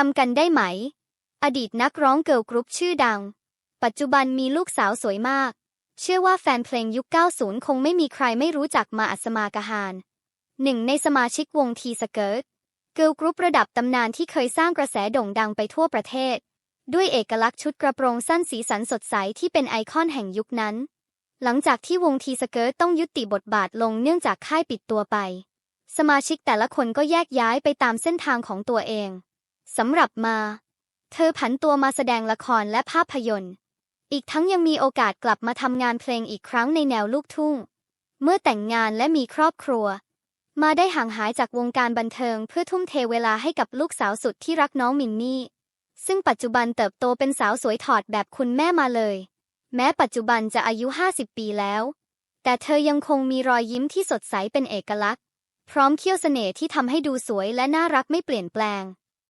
จำกันได้ไหม อดีตนักร้องเกิร์ลกรุ๊ปชื่อดัง ปัจจุบันมีลูกสาวสวยมาก เชื่อว่าแฟนเพลงยุค 90 คงไม่มีใครไม่รู้จักมาอัศมากะฮานหนึ่งในสมาชิกวงทีสเกิร์ตเกิร์ลกรุ๊ประดับตำนานที่เคยสร้างกระแสโด่งดังไปทั่วประเทศ ด้วยเอกลักษณ์ชุดกระโปรงสั้นสีสันสดใสที่เป็นไอคอนแห่งยุคนั้น หลังจากที่วงทีสเกิร์ตต้องยุติบทบาทลงเนื่องจากค่ายปิดตัวไป สมาชิกแต่ละคนก็แยกย้ายไปตามเส้นทางของตัวเอง สำหรับมา เธอผันตัวมาแสดงละครและภาพยนตร์ อีกทั้งยังมีโอกาสกลับมาทำงานเพลงอีกครั้งในแนวลูกทุ่ง เมื่อแต่งงานและมีครอบครัว มาได้ห่างหายจากวงการบันเทิงเพื่อทุ่มเทเวลาให้กับลูกสาวสุดที่รักน้องมินนี่ ซึ่งปัจจุบันเติบโตเป็นสาวสวยถอดแบบคุณแม่มาเลย แม้ปัจจุบันจะอายุ 50 ปีแล้ว แต่เธอยังคงมีรอยยิ้มที่สดใสเป็นเอกลักษณ์ พร้อมเขี้ยวเสน่ห์ที่ทำให้ดูสวยและน่ารักไม่เปลี่ยนแปลง